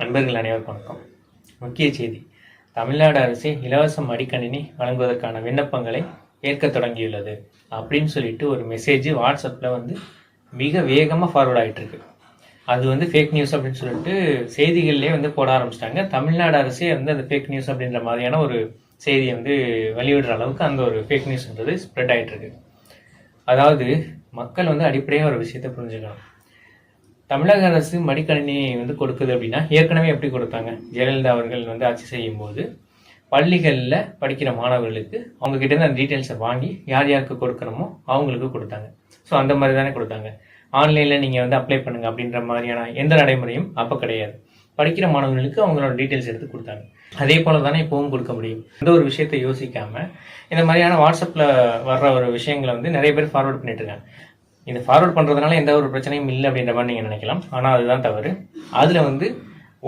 நண்பர்கள் அனைவருக்கும் வணக்கம். முக்கிய செய்தி. தமிழ்நாடு அரசு இலவச மடிக்கணினி வழங்குவதற்கான விண்ணப்பங்களை ஏற்க தொடங்கியுள்ளது. அப்படின்னு சொல்லிட்டு ஒரு மெசேஜ் வாட்ஸ்அப்பில் வந்து மிக வேகமாக ஃபார்வர்ட் ஆகிட்டுருக்கு அது வந்து ஃபேக் நியூஸ் அப்படின்னு சொல்லிட்டு செய்திகள்லேயே வந்து போட ஆரம்பிச்சிட்டாங்க. தமிழ்நாடு அரசே வந்து அந்த ஃபேக் நியூஸ் அப்படின்ற மாதிரியான ஒரு செய்தியை வந்து வெளியிடுற அளவுக்கு அந்த ஒரு ஃபேக் நியூஸ்ன்றது ஸ்ப்ரெட் ஆகிட்டுருக்கு அதாவது மக்கள் வந்து அடிப்படையாக ஒரு விஷயத்தை புரிஞ்சுக்கணும். தமிழக அரசு மடிக்கணினி வந்து கொடுக்குது அப்படின்னா ஏற்கனவே எப்படி கொடுத்தாங்க? ஜெயலலிதா அவர்கள் வந்து ஆட்சி செய்யும் போது பள்ளிகளில் படிக்கிற மாணவர்களுக்கு அவங்க கிட்ட இருந்து அந்த டீட்டெயில்ஸை வாங்கி யார் யாருக்கு கொடுக்கணுமோ அவங்களுக்கு கொடுத்தாங்க. ஸோ அந்த மாதிரி தானே கொடுத்தாங்க. ஆன்லைனில் நீங்கள் வந்து அப்ளை பண்ணுங்க அப்படின்ற மாதிரியான எந்த நடைமுறையும் அப்போ கிடையாது. படிக்கிற மாணவர்களுக்கு அவங்களோட டீட்டெயில்ஸ் எடுத்து கொடுத்தாங்க. அதே போல தானே இப்போவும் கொடுக்க முடியும். எந்த ஒரு விஷயத்தை யோசிக்காம இந்த மாதிரியான வாட்ஸ்அப்பில் வர்ற ஒரு விஷயங்களை வந்து நிறைய பேர் ஃபார்வர்ட் பண்ணிட்டு இருக்காங்க. இது ஃபார்வர்ட் பண்ணுறதுனால எந்த ஒரு பிரச்சனையும் இல்லை அப்படின்ற மாதிரி நீங்கள் நினைக்கலாம். ஆனால் அதுதான் தவறு. அதில் வந்து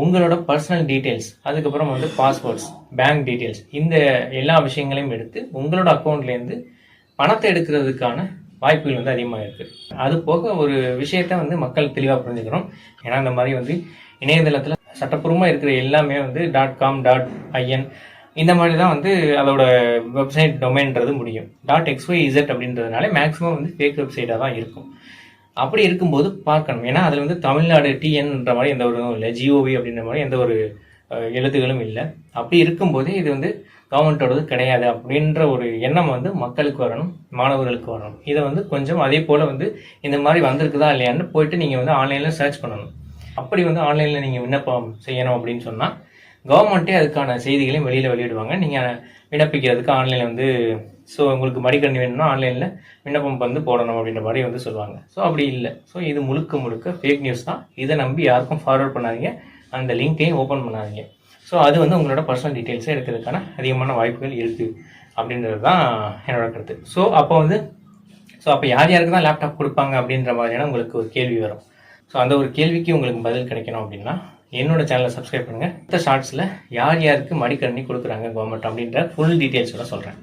உங்களோட பர்சனல் டீட்டெயில்ஸ் அதுக்கப்புறம் வந்து பாஸ்வேர்ட்ஸ் பேங்க் டீட்டெயில்ஸ் இந்த எல்லா விஷயங்களையும் எடுத்து உங்களோட அக்கௌண்ட்லேருந்து பணத்தை எடுக்கிறதுக்கான வாய்ப்புகள் வந்து அதிகமாக இருக்குது அது போக ஒரு விஷயத்த வந்து மக்கள் தெளிவாக புரிஞ்சுக்கணும். ஏன்னா இந்த மாதிரி வந்து இணையதளத்தில் சட்டப்பூர்வமாக இருக்கிற எல்லாமே வந்து டாட் காம் டாட் ஐஎன் இந்த மாதிரி தான் வந்து அதோட வெப்சைட் டொமைன்றது முடியும். டாட் எக்ஸ்ஒய் இசட் அப்படின்றதுனால மேக்ஸிமம் வந்து ஃபேக் வெப்சைட்டாக தான் இருக்கும். அப்படி இருக்கும்போது பார்க்கணும். ஏன்னா அதில் வந்து தமிழ்நாடு டிஎன்ன்ற மாதிரி எந்த ஒரு இல்லை ஜிஓவி அப்படின்ற மாதிரி எந்த ஒரு எழுத்துகளும் இல்லை. அப்படி இருக்கும்போதே இது வந்து கவர்மெண்ட்டோடது கிடையாது அப்படின்ற ஒரு எண்ணம் வந்து மக்களுக்கு வரணும் மாணவர்களுக்கு வரணும். இதை வந்து கொஞ்சம் அதே போல் வந்து இந்த மாதிரி வந்திருக்குதா இல்லையான்னு போயிட்டு நீங்கள் வந்து ஆன்லைனில் சர்ச் பண்ணணும். அப்படி வந்து ஆன்லைனில் நீங்கள் விண்ணப்பம் செய்யணும் அப்படின்னு சொன்னால் கவர்மெண்ட்டே அதுக்கான செய்திகளையும் வெளியில் வெளியிடுவாங்க. நீங்கள் விண்ணப்பிக்கிறதுக்கு ஆன்லைனில் வந்து ஸோ உங்களுக்கு மடிக்கணினி வேணும்னா ஆன்லைனில் விண்ணப்பம் வந்து போடணும் அப்படின்ற மாதிரி வந்து சொல்லுவாங்க. ஸோ அப்படி இல்லை. ஸோ இது முழுக்க முழுக்க ஃபேக் நியூஸ் தான். இதை நம்பி யாருக்கும் ஃபார்வர்ட் பண்ணாதீங்க. அந்த லிங்க்கையும் ஓப்பன் பண்ணாதீங்க. ஸோ அது வந்து உங்களோட பர்சனல் டீட்டெயில்ஸை எடுக்கிறதுக்கான அதிகமான வாய்ப்புகள் இருக்குது அப்படின்றது தான் என்னோட கருத்து. ஸோ அப்போ வந்து ஸோ அப்போ யார் யாருக்கு தான் லேப்டாப் கொடுப்பாங்க அப்படின்ற மாதிரியான உங்களுக்கு ஒரு கேள்வி வரும். ஸோ அந்த ஒரு கேள்விக்கு உங்களுக்கு பதில் கிடைக்கணும் அப்படின்னா என்னோட சேனலை சப்ஸ்கிரைப் பண்ணுங்கள் இந்த ஷார்ட்ஸில் யார் யாருக்கு மடிக்கணினி கொடுக்குறாங்க கவர்மெண்ட் அப்படின்ற ஃபுல் டீட்டெயில்ஸோட சொல்கிறேன்